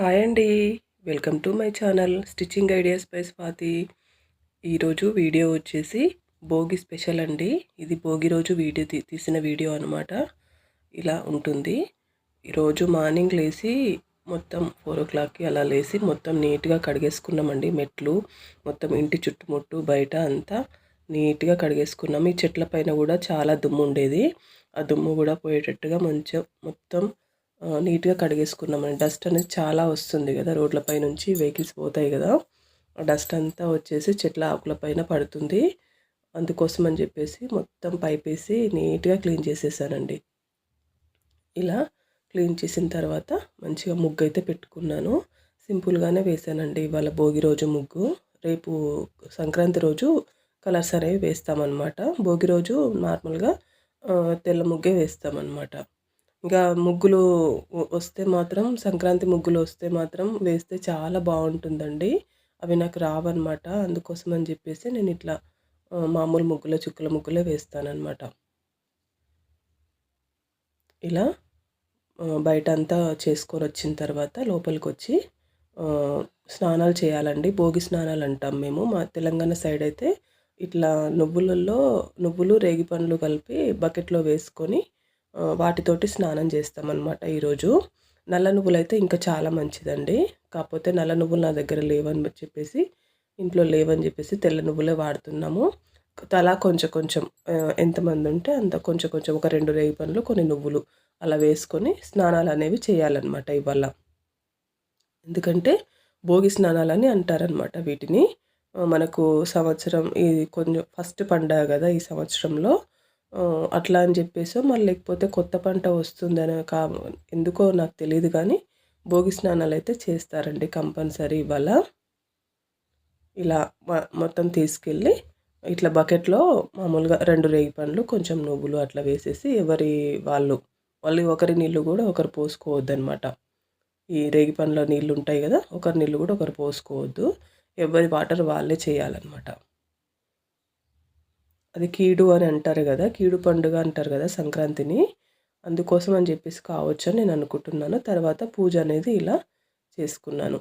Hi అండి. Welcome to my channel stitching ideas by Swathi. ఈరోజు video వచ్చేసి Bhogi special అండి. ఇది భోగి రోజు వీడియో తీసిన వీడియో అనమాట ఇలా ఉంటుంది. ఈరోజు మార్నింగ్ లేచి మొత్తం ఫోర్ ఓ క్లాక్కి అలా లేచి మొత్తం నీట్గా కడిగేసుకున్నామండి మెట్లు. మొత్తం ఇంటి చుట్టుముట్టు బయట అంతా నీట్గా కడిగేసుకున్నాం. ఈ చెట్ల పైన కూడా చాలా దుమ్ము ఉండేది. ఆ దుమ్ము కూడా పోయేటట్టుగా మంచిగా మొత్తం నీట్గా కడిగేసుకున్నామండి. డస్ట్ అనేది చాలా వస్తుంది కదా రోడ్లపై నుంచి వెహికల్స్ పోతాయి కదా. డస్ట్ అంతా వచ్చేసి చెట్ల ఆకుల పైన పడుతుంది. అందుకోసం అని చెప్పేసి మొత్తం పైప్ వేసి నీట్గా క్లీన్ చేసేసానండి. ఇలా క్లీన్ చేసిన తర్వాత మంచిగా ముగ్గు అయితే పెట్టుకున్నాను. సింపుల్గానే వేసానండి ఇవాళ భోగి రోజు ముగ్గు. రేపు సంక్రాంతి రోజు కలర్స్ అనేవి వేస్తామన్నమాట. భోగి రోజు నార్మల్గా తెల్ల ముగ్గే వేస్తామన్నమాట. ఇంకా ముగ్గులు వస్తే మాత్రం సంక్రాంతి ముగ్గులు వస్తే మాత్రం వేస్తే చాలా బాగుంటుందండి. అవి నాకు రావన్నమాట. అందుకోసం అని చెప్పేసి నేను ఇట్లా మామూలు ముగ్గుల చుక్కల ముగ్గులే వేస్తానన్నమాట. ఇలా బయట అంతా చేసుకొని వచ్చిన తర్వాత లోపలికి వచ్చి స్నానాలు చేయాలండి. భోగి స్నానాలు అంటాం మేము. మా తెలంగాణ సైడ్ అయితే ఇట్లా నువ్వులలో నువ్వులు రేగి పండ్లు కలిపి బకెట్లో వేసుకొని వాటితోటి స్నానం చేస్తామన్నమాట ఈరోజు. నల్ల నువ్వులు అయితే ఇంకా చాలా మంచిదండి. కాకపోతే నల్ల నువ్వులు నా దగ్గర లేవని చెప్పేసి ఇంట్లో లేవని చెప్పేసి తెల్ల నువ్వులే వాడుతున్నాము. తలా కొంచెం కొంచెం ఎంతమంది ఉంటే అంత కొంచెం కొంచెం ఒక రెండు రేయి పనులు కొన్ని నువ్వులు అలా వేసుకొని స్నానాలు అనేవి చేయాలన్నమాట ఇవాళ. ఎందుకంటే భోగి స్నానాలని అంటారనమాట వీటిని. మనకు సంవత్సరం ఇది కొంచెం ఫస్ట్ పండగ కదా ఈ సంవత్సరంలో. అట్లా అని చెప్పేసో మరి లేకపోతే కొత్త పంట వస్తుందని కా ఎందుకో నాకు తెలియదు కానీ భోగి స్నానాలు అయితే చేస్తారండి కంపల్సరీ ఇవాళ. ఇలా మొత్తం తీసుకెళ్ళి ఇట్లా బకెట్లో మామూలుగా రెండు రేగి పండ్లు కొంచెం నువ్వులు అట్లా వేసేసి ఎవరి వాళ్ళు వాళ్ళు ఒకరి నీళ్ళు కూడా ఒకరు పోసుకోవద్దనమాట ఈ రేగి పండ్ల నీళ్ళు ఉంటాయి కదా ఒకరి నీళ్ళు కూడా ఒకరు పోసుకోవద్దు. ఎవరి వాటర్ వాళ్ళే చేయాలన్నమాట. అది కీడు అని అంటారు కదా కీడు పండుగ అంటారు కదా సంక్రాంతిని. అందుకోసం అని చెప్పేసి కావచ్చు అని నేను అనుకుంటున్నాను. తర్వాత పూజ అనేది ఇలా చేసుకున్నాను.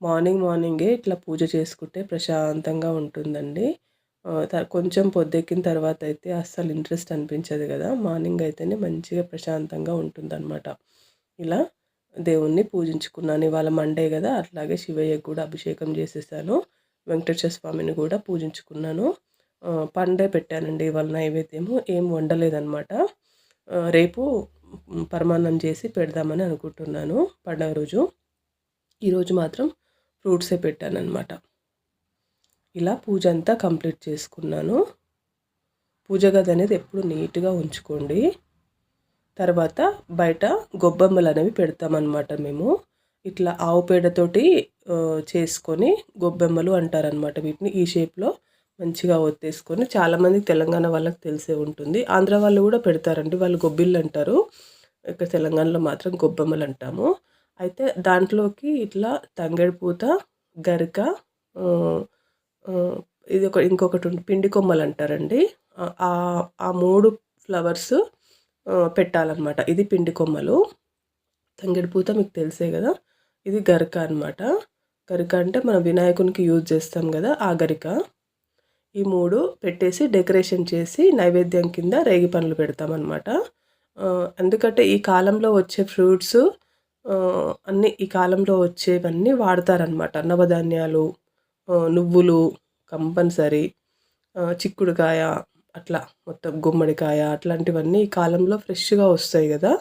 మార్నింగ్ మార్నింగే ఇట్లా పూజ చేసుకుంటే ప్రశాంతంగా ఉంటుందండి. కొంచెం పొద్దెక్కిన తర్వాత అయితే అస్సలు ఇంట్రెస్ట్ అనిపించదు కదా. మార్నింగ్ అయితేనే మంచిగా ప్రశాంతంగా ఉంటుందన్నమాట. ఇలా దేవుణ్ణి పూజించుకున్నాను. ఇవాళ మండే కదా అట్లాగే శివయ్యకు కూడా అభిషేకం చేసేసాను. వెంకటేశ్వర స్వామిని కూడా పూజించుకున్నాను. పండే పెట్టానండి ఇవాళ నైవేద్యము. ఏం వండలేదనమాట రేపు పరమాన్నం చేసి పెడదామని అనుకుంటున్నాను పండగ రోజు. ఈరోజు మాత్రం ఫ్రూట్సే పెట్టానమాట ఇలా పూజ అంతా కంప్లీట్ చేసుకున్నాను. పూజ గది అనేది ఎప్పుడు నీట్గా ఉంచుకోండి. తర్వాత బయట గొబ్బెమ్మలు అనేవి పెడతామన్నమాట మేము. ఇట్లా ఆవు పేడతోటి చేసుకొని గొబ్బెమ్మలు అంటారనమాట వీటిని. ఈ షేప్లో మంచిగా ఒత్తేసుకొని చాలామంది తెలంగాణ వాళ్ళకి తెలిసే ఉంటుంది. ఆంధ్ర వాళ్ళు కూడా పెడతారండి. వాళ్ళు గొబ్బిళ్ళు అంటారు. ఇక్కడ తెలంగాణలో మాత్రం గొబ్బెమ్మలు అంటాము. అయితే దాంట్లోకి ఇట్లా తంగడిపూత గరిక ఇది ఒక ఇంకొకటి పిండి కొమ్మలు అంటారండి. ఆ మూడు ఫ్లవర్స్ పెట్టాలన్నమాట. ఇది పిండి కొమ్మలు. తంగడిపూత మీకు తెలిసే కదా. ఇది గరిక అనమాట గరిక అంటే మనం వినాయకునికి యూజ్ చేస్తాం కదా ఆ గరిక. ఈ మూడు పెట్టేసి డెకరేషన్ చేసి నైవేద్యం కింద రేగి పండ్లు పెడతామన్నమాట. ఎందుకంటే ఈ కాలంలో వచ్చే ఫ్రూట్స్ అన్నీ ఈ కాలంలో వచ్చేవన్నీ వాడతారనమాట అన్నవధాన్యాలు నువ్వులు కంపల్సరీ చిక్కుడుకాయ అట్లా మొత్తం గుమ్మడికాయ అట్లాంటివన్నీ ఈ కాలంలో ఫ్రెష్గా వస్తాయి కదా.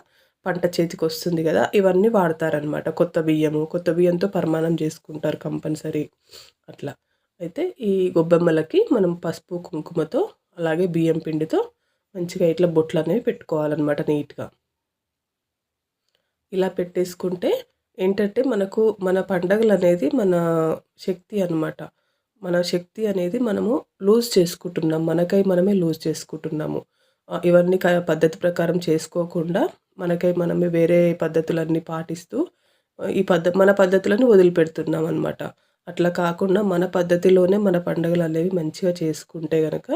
పంట చేతికి వస్తుంది కదా. ఇవన్నీ వాడతారనమాట కొత్త బియ్యము కొత్త బియ్యంతో పరిమాణం చేసుకుంటారు కంపల్సరీ అట్లా. అయితే ఈ గొబ్బెమ్మలకి మనం పసుపు కుంకుమతో అలాగే బియ్యం పిండితో మంచిగా ఇట్లా బొట్లు అనేవి పెట్టుకోవాలన్నమాట నీట్గా. ఇలా పెట్టేసుకుంటే ఏంటంటే మనకు మన పండగలు అనేది మన శక్తి అనమాట మన శక్తి అనేది మనము లూజ్ చేసుకుంటున్నాం. మనకై మనమే లూజ్ చేసుకుంటున్నాము. ఇవన్నీ పద్ధతి ప్రకారం చేసుకోకుండా మనకై మనమే వేరే పద్ధతులన్నీ పాటిస్తూ ఈ పద్ధ మన పద్ధతులను వదిలిపెడుతున్నాం అనమాట అట్లా కాకుండా మన పద్ధతిలోనే మన పండుగలు అనేవి మంచిగా చేసుకుంటే కనుక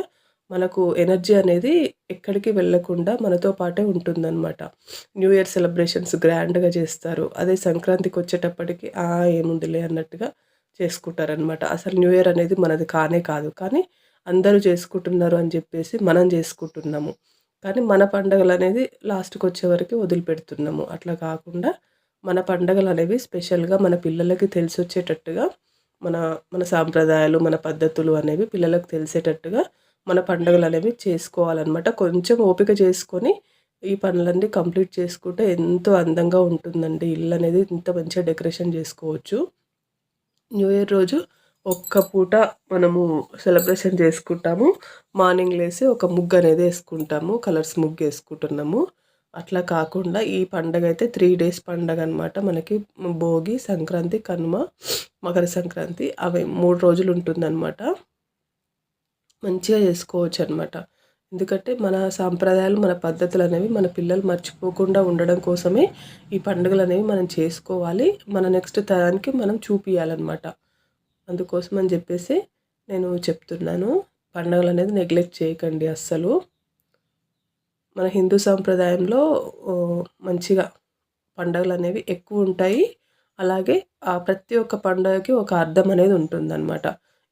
మనకు ఎనర్జీ అనేది ఎక్కడికి వెళ్ళకుండా మనతో పాటే ఉంటుందన్నమాట. న్యూ ఇయర్ సెలబ్రేషన్స్ గ్రాండ్గా చేస్తారు. అదే సంక్రాంతికి వచ్చేటప్పటికి ఆ ఏముందిలే అన్నట్టుగా చేసుకుంటారనమాట అసలు న్యూ ఇయర్ అనేది మనది కానే కాదు. కానీ అందరూ చేసుకుంటున్నారు అని చెప్పేసి మనం చేసుకుంటున్నాము. కానీ మన పండగలు అనేది లాస్ట్కి వచ్చే వరకు వదిలిపెడుతున్నాము. అట్లా కాకుండా మన పండగలు అనేవి స్పెషల్గా మన పిల్లలకి తెలిసి వచ్చేటట్టుగా మన మన సాంప్రదాయాలు మన పద్ధతులు అనేవి పిల్లలకు తెలిసేటట్టుగా మన పండుగలు అనేవి చేసుకోవాలన్నమాట. కొంచెం ఓపిక చేసుకొని ఈ పనులన్నీ కంప్లీట్ చేసుకుంటే ఎంతో అందంగా ఉంటుందండి. ఇల్లు అనేది ఇంత మంచిగా డెకరేషన్ చేసుకోవచ్చు. న్యూ ఇయర్ రోజు ఒక్క పూట మనము సెలబ్రేషన్ చేసుకుంటాము. మార్నింగ్ లేసి ఒక ముగ్గు అనేది వేసుకుంటాము. కలర్స్ ముగ్గు వేసుకుంటున్నాము అట్లా కాకుండా ఈ పండగ అయితే త్రీ డేస్ పండగ అనమాట మనకి భోగి సంక్రాంతి కనుమ మకర సంక్రాంతి అవి మూడు రోజులు ఉంటుందన్నమాట. మంచిగా చేసుకోవచ్చు అనమాట ఎందుకంటే మన సాంప్రదాయాలు మన పద్ధతులు అనేవి మన పిల్లలు మర్చిపోకుండా ఉండడం కోసమే ఈ పండుగలు అనేవి మనం చేసుకోవాలి. మన నెక్స్ట్ తరానికి మనం చూపించాలన్నమాట అందుకోసం అని చెప్పేసి నేను చెప్తున్నాను. పండుగలు అనేది నెగ్లెక్ట్ చేయకండి అస్సలు. మన హిందూ సాంప్రదాయంలో మంచిగా పండుగలు అనేవి ఎక్కువ ఉంటాయి అలాగే ఆ ప్రతి ఒక్క పండుగకి ఒక అర్థం అనేది ఉంటుందన్నమాట.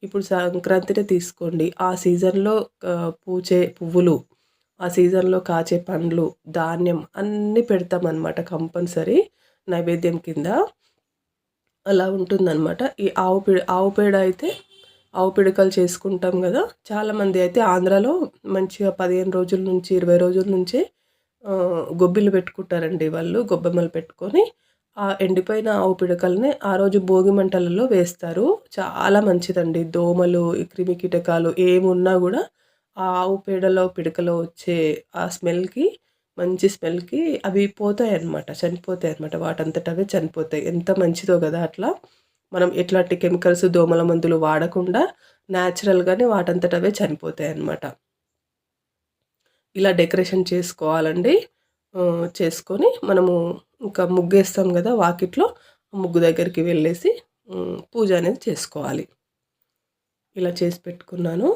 ఇప్పుడు సంక్రాంతిని తీసుకోండి. ఆ సీజన్లో పూచే పువ్వులు ఆ సీజన్లో కాచే పండ్లు ధాన్యం అన్నీ పెడతామన్నమాట కంపల్సరీ నైవేద్యం కింద. అలా ఉంటుందన్నమాట. ఈ ఆవు పేడ ఆవు పేడ అయితే ఆవు పిడకలు చేసుకుంటాం కదా. చాలామంది అయితే ఆంధ్రాలో మంచిగా పదిహేను రోజుల నుంచి ఇరవై రోజుల నుంచే గొబ్బిలు పెట్టుకుంటారండి వాళ్ళు గొబ్బెమ్మలు పెట్టుకొని. ఆ ఎండిపోయిన ఆవు పిడకల్ని ఆ రోజు భోగి మంటలలో వేస్తారు. చాలా మంచిదండి. దోమలు క్రిమి కీటకాలు ఏమున్నా కూడా ఆ ఆవు పేడలో పిడకలో వచ్చే ఆ స్మెల్కి మంచి స్మెల్కి అవి పోతాయి అన్నమాట చనిపోతాయి అనమాట వాటంతట అవే చనిపోతాయి. ఎంత మంచిదో కదా అట్లా. మనం ఎట్లాంటి కెమికల్స్ దోమల మందులు వాడకుండా న్యాచురల్గానే వాటంతట అవే చనిపోతాయి అన్నమాట ఇలా డెకరేషన్ చేసుకోవాలండి. చేసుకొని మనము ఇంకా ముగ్గేస్తాం కదా వాకిట్లో ముగ్గు దగ్గరికి వెళ్ళేసి పూజ అనేది చేసుకోవాలి. ఇలా చేసి పెట్టుకున్నాను.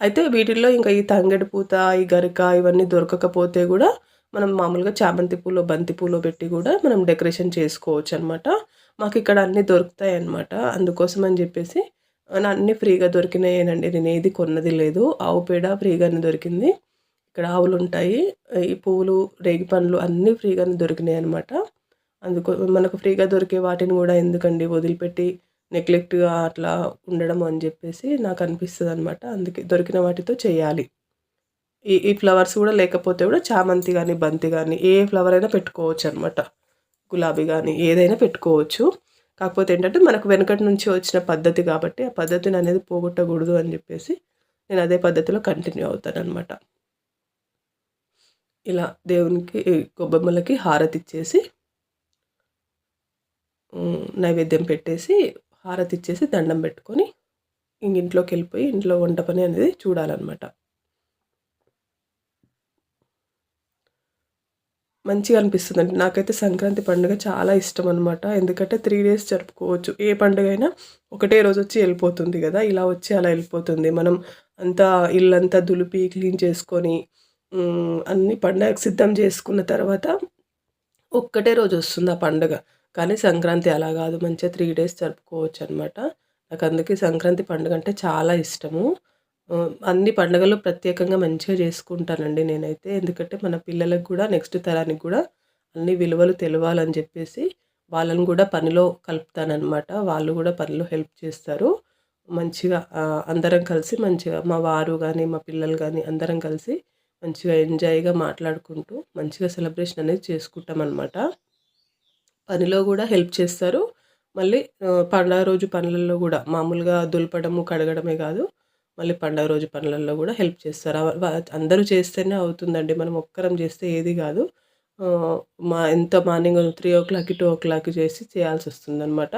అయితే వీటిల్లో ఇంకా ఈ తంగెడి పూత ఈ గరిక ఇవన్నీ దొరకకపోతే కూడా మనం మామూలుగా చామంతి పూలు బంతి పూలు పెట్టి కూడా మనం డెకరేషన్ చేసుకోవచ్చు అనమాట మాకు ఇక్కడ అన్నీ దొరుకుతాయి అనమాట అందుకోసం అని చెప్పేసి అన్నీ ఫ్రీగా దొరికినాయేనండి. నేను ఏది కొన్నది లేదు. ఆవు పేడ ఫ్రీగానే దొరికింది. ఇక్కడ ఆవులు ఉంటాయి ఈ పువ్వులు రేగి పండ్లు అన్నీ ఫ్రీగానే దొరికినాయి అనమాట అందుకో మనకు ఫ్రీగా దొరికే వాటిని కూడా ఎందుకండి వదిలిపెట్టి నెగ్లెక్ట్గా అట్లా ఉండడం అని చెప్పేసి నాకు అనిపిస్తుంది అనమాట అందుకే దొరికిన వాటితో చేయాలి. ఈ ఈ ఫ్లవర్స్ కూడా లేకపోతే కూడా చామంతి కానీ బంతి కానీ ఏ ఫ్లవర్ అయినా పెట్టుకోవచ్చు అనమాట గులాబీ కానీ ఏదైనా పెట్టుకోవచ్చు. కాకపోతే ఏంటంటే మనకు వెనకటి నుంచి వచ్చిన పద్ధతి కాబట్టి ఆ పద్ధతిని అనేది పోగొట్టకూడదు అని చెప్పేసి నేను అదే పద్ధతిలో కంటిన్యూ అవుతాను అనమాట ఇలా దేవునికి గొబ్బెమ్మలకి హారతి ఇచ్చేసి నైవేద్యం పెట్టేసి హారతి ఇచ్చేసి దండం పెట్టుకొని ఇంక ఇంట్లోకి వెళ్ళిపోయి ఇంట్లో వంట పని అనేది చూడాలన్నమాట. మంచిగా అనిపిస్తుంది అండి నాకైతే సంక్రాంతి పండుగ చాలా ఇష్టం అనమాట ఎందుకంటే త్రీ డేస్ జరుపుకోవచ్చు. ఏ పండుగ అయినా ఒకటే రోజు వచ్చి వెళ్ళిపోతుంది కదా. ఇలా వచ్చి అలా వెళ్ళిపోతుంది. మనం అంతా ఇల్లంతా దులిపి క్లీన్ చేసుకొని అన్ని పండగకు సిద్ధం చేసుకున్న తర్వాత ఒక్కటే రోజు వస్తుంది ఆ పండుగ. కానీ సంక్రాంతి అలా కాదు. మంచిగా త్రీ డేస్ జరుపుకోవచ్చు అనమాట నాకు అందుకే సంక్రాంతి పండుగ అంటే చాలా ఇష్టము. అన్ని పండుగలు ప్రత్యేకంగా మంచిగా చేసుకుంటానండి నేనైతే. ఎందుకంటే మన పిల్లలకు కూడా నెక్స్ట్ తరానికి కూడా అన్ని విలువలు తెలవాలని చెప్పేసి వాళ్ళని కూడా పనిలో కలుపుతానమాట వాళ్ళు కూడా పనిలో హెల్ప్ చేస్తారు. మంచిగా అందరం కలిసి మంచిగా మా వారు కానీ మా పిల్లలు కానీ అందరం కలిసి మంచిగా ఎంజాయ్గా మాట్లాడుకుంటూ మంచిగా సెలబ్రేషన్ అనేది చేసుకుంటాం అనమాట పనిలో కూడా హెల్ప్ చేస్తారు. మళ్ళీ పండగ రోజు పనులలో కూడా మామూలుగా దులపడము కడగడమే కాదు. మళ్ళీ పండగ రోజు పనులలో కూడా హెల్ప్ చేస్తారు. అందరూ చేస్తేనే అవుతుందండి. మనం ఒక్కరం చేస్తే ఏది కాదు. మా ఎంత మార్నింగ్ త్రీ ఓ క్లాక్కి టూ ఓ క్లాక్కి చేసి చేయాల్సి వస్తుంది అనమాట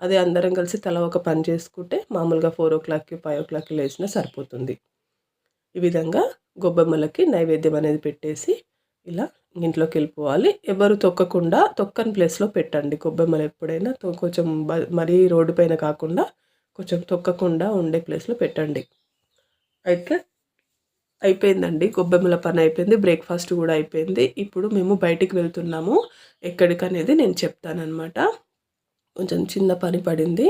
అదే అందరం కలిసి తల ఒక పని చేసుకుంటే మామూలుగా ఫోర్ ఓ క్లాక్కి ఫైవ్ ఓ క్లాక్కి లేచినా సరిపోతుంది. ఈ విధంగా గొబ్బెమ్మలకి నైవేద్యం అనేది పెట్టేసి ఇలా ఇంట్లోకి వెళ్ళిపోవాలి. ఎవరు తొక్కకుండా తొక్కని ప్లేస్లో పెట్టండి. గొబ్బెమ్మలు ఎప్పుడైనా కొంచెం మరీ రోడ్డు పైన కాకుండా కొంచెం తొక్కకుండా ఉండే ప్లేస్లో పెట్టండి. అయితే అయిపోయిందండి. గొబ్బెమ్మల పని అయిపోయింది. బ్రేక్ఫాస్ట్ కూడా అయిపోయింది. ఇప్పుడు మేము బయటికి వెళ్తున్నాము. ఎక్కడికి అనేది నేను చెప్తానమాట కొంచెం చిన్న పని పడింది.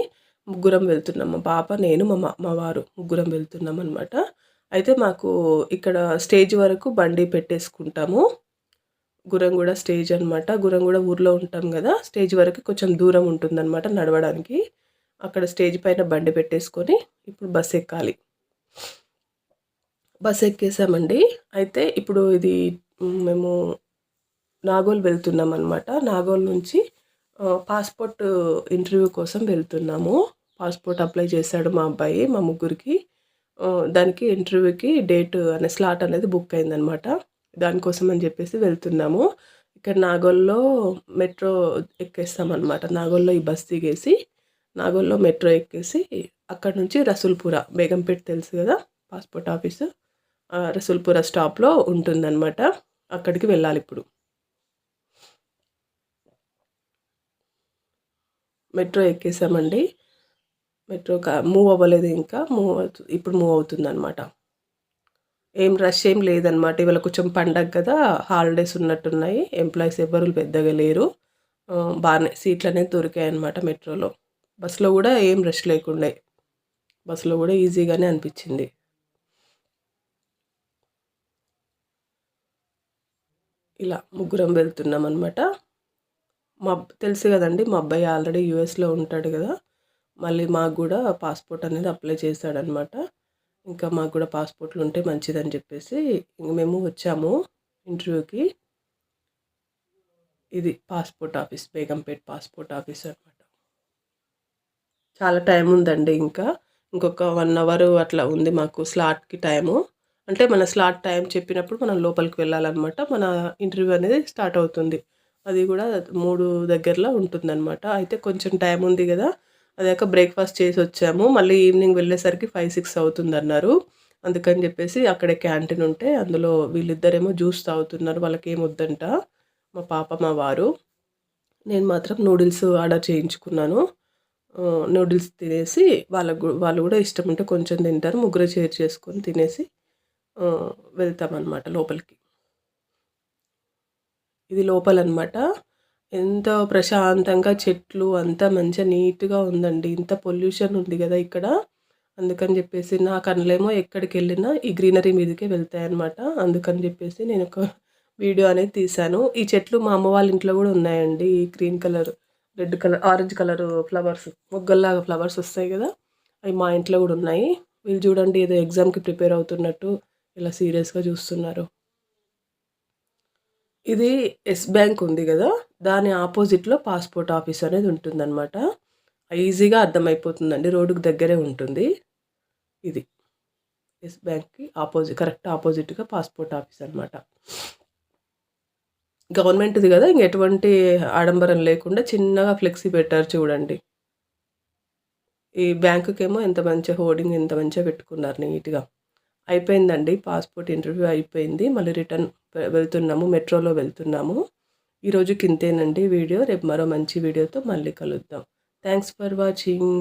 ముగ్గురం వెళ్తున్నాం. మా పాప నేను మా మా వారు ముగ్గురం వెళ్తున్నాం అనమాట అయితే మాకు ఇక్కడ స్టేజ్ వరకు బండి పెట్టేసుకుంటాము. గురంగూడ స్టేజ్ అనమాట గురంగూడ ఊర్లో ఉంటాం కదా. స్టేజ్ వరకు కొంచెం దూరం ఉంటుందన్నమాట నడవడానికి. అక్కడ స్టేజ్ పైన బండి పెట్టేసుకొని ఇప్పుడు బస్ ఎక్కాలి. బస్ ఎక్కేసామండి. అయితే ఇప్పుడు ఇది మేము నాగోల్ వెళ్తున్నాం అనమాట నాగోల్ నుంచి పాస్పోర్ట్ ఇంటర్వ్యూ కోసం వెళ్తున్నాము. పాస్పోర్ట్ అప్లై చేశాడు మా అబ్బాయి మా ముగ్గురికి. దానికి ఇంటర్వ్యూకి డేట్ అనే స్లాట్ అనేది బుక్ అయిందనమాట దానికోసం అని చెప్పేసి వెళ్తున్నాము. ఇక్కడ నాగోల్లో మెట్రో ఎక్కేస్తామన్నమాట. నాగోల్లో ఈ బస్ దిగేసి నాగోల్లో మెట్రో ఎక్కేసి అక్కడ నుంచి రసూల్పుర. బేగంపేట తెలుసు కదా పాస్పోర్ట్ ఆఫీసు. రసూల్పుర స్టాప్లో ఉంటుందన్నమాట. అక్కడికి వెళ్ళాలి ఇప్పుడు. మెట్రో ఎక్కేసామండి. మెట్రో మూవ్ అవ్వలేదు ఇంకా. మూవ్ అవుతుంది ఇప్పుడు మూవ్ అవుతుందన్నమాట. ఏం రష్ ఏం లేదనమాట ఇవాళ కొంచెం పండగ కదా హాలిడేస్ ఉన్నట్టున్నాయి. ఎంప్లాయీస్ ఎవ్వరు పెద్దగా లేరు. బాగానే సీట్లు అనేది దొరికాయి అనమాట మెట్రోలో. బస్సులో కూడా ఏం రష్ లేకుండే. బస్సులో కూడా ఈజీగానే అనిపించింది. ఇలా ముగ్గురం వెళ్తున్నాం అనమాట మా తెలుసు కదండి మా అబ్బాయి ఆల్రెడీ యూఎస్లో ఉంటాడు కదా. మళ్ళీ మాకు కూడా పాస్పోర్ట్ అనేది అప్లై చేశాడనమాట ఇంకా మాకు కూడా పాస్పోర్ట్లు ఉంటే మంచిదని చెప్పేసి ఇంక మేము వచ్చాము ఇంటర్వ్యూకి. ఇది passport office Begumpet passport office అనమాట చాలా టైం ఉందండి ఇంకా. ఇంకొక వన్ అవర్ అట్లా ఉంది మాకు స్లాట్కి టైము. అంటే మన స్లాట్ టైం చెప్పినప్పుడు మనం లోపలికి వెళ్ళాలన్నమాట. మన ఇంటర్వ్యూ అనేది స్టార్ట్ అవుతుంది. అది కూడా మూడు దగ్గరలో ఉంటుందన్నమాట. అయితే కొంచెం టైం ఉంది కదా. అదాక బ్రేక్ఫాస్ట్ చేసి వచ్చాము. మళ్ళీ ఈవినింగ్ వెళ్ళేసరికి ఫైవ్ సిక్స్ అవుతుంది అన్నారు అందుకని చెప్పేసి అక్కడే క్యాంటీన్ ఉంటే అందులో వీళ్ళిద్దరేమో జ్యూస్ తాగుతున్నారు. వాళ్ళకి ఏం వద్దంట మా పాప మా వారు. నేను మాత్రం నూడిల్స్ ఆర్డర్ చేయించుకున్నాను. నూడిల్స్ తినేసి వాళ్ళకు వాళ్ళు కూడా ఇష్టం ఉంటే కొంచెం తింటారు. ముగ్గురు షేర్ చేసుకొని తినేసి వెళ్తామన్నమాట లోపలికి. ఇది లోపలన్నమాట. ఎంతో ప్రశాంతంగా చెట్లు అంతా మంచిగా నీట్గా ఉందండి. ఇంత పొల్యూషన్ ఉంది కదా ఇక్కడ. అందుకని చెప్పేసి నా కళ్ళేమో ఎక్కడికి వెళ్ళినా ఈ గ్రీనరీ మీదకే వెళ్తాయన్నమాట. అందుకని చెప్పేసి నేను ఒక వీడియో అనేది తీశాను. ఈ చెట్లు మా అమ్మ వాళ్ళ ఇంట్లో కూడా ఉన్నాయండి ఈ green colour. Red colour orange colour flowers మొగ్గల్లాగా flowers వస్తాయి కదా అవి మా ఇంట్లో కూడా ఉన్నాయి. వీళ్ళు చూడండి ఏదో ఎగ్జామ్కి ప్రిపేర్ అవుతున్నట్టు ఇలా సీరియస్గా చూస్తున్నారు. ఇది ఎస్ బ్యాంక్ ఉంది కదా దాని ఆపోజిట్లో పాస్పోర్ట్ ఆఫీస్ అనేది ఉంటుందన్నమాట. ఈజీగా అర్థమైపోతుందండి రోడ్డుకు దగ్గరే ఉంటుంది. ఇది ఎస్ బ్యాంక్కి ఆపోజిట్ కరెక్ట్ ఆపోజిట్గా పాస్పోర్ట్ ఆఫీస్ అనమాట గవర్నమెంట్ది కదా ఇంక ఎటువంటి ఆడంబరం లేకుండా చిన్నగా ఫ్లెక్సీ పెట్టారు చూడండి. ఈ బ్యాంకుకేమో ఎంత మంచిగా హోర్డింగ్ ఎంత మంచిగా పెట్టుకున్నారు నీట్గా. అయిపోయిందండి పాస్పోర్ట్ ఇంటర్వ్యూ అయిపోయింది మళ్ళీ రిటర్న్ వెళ్తున్నాము మెట్రోలో వెళ్తున్నాము. ఈరోజు కింతేనండి వీడియో రేపు మరో మంచి వీడియోతో మళ్ళీ కలుద్దాం. Thanks for watching.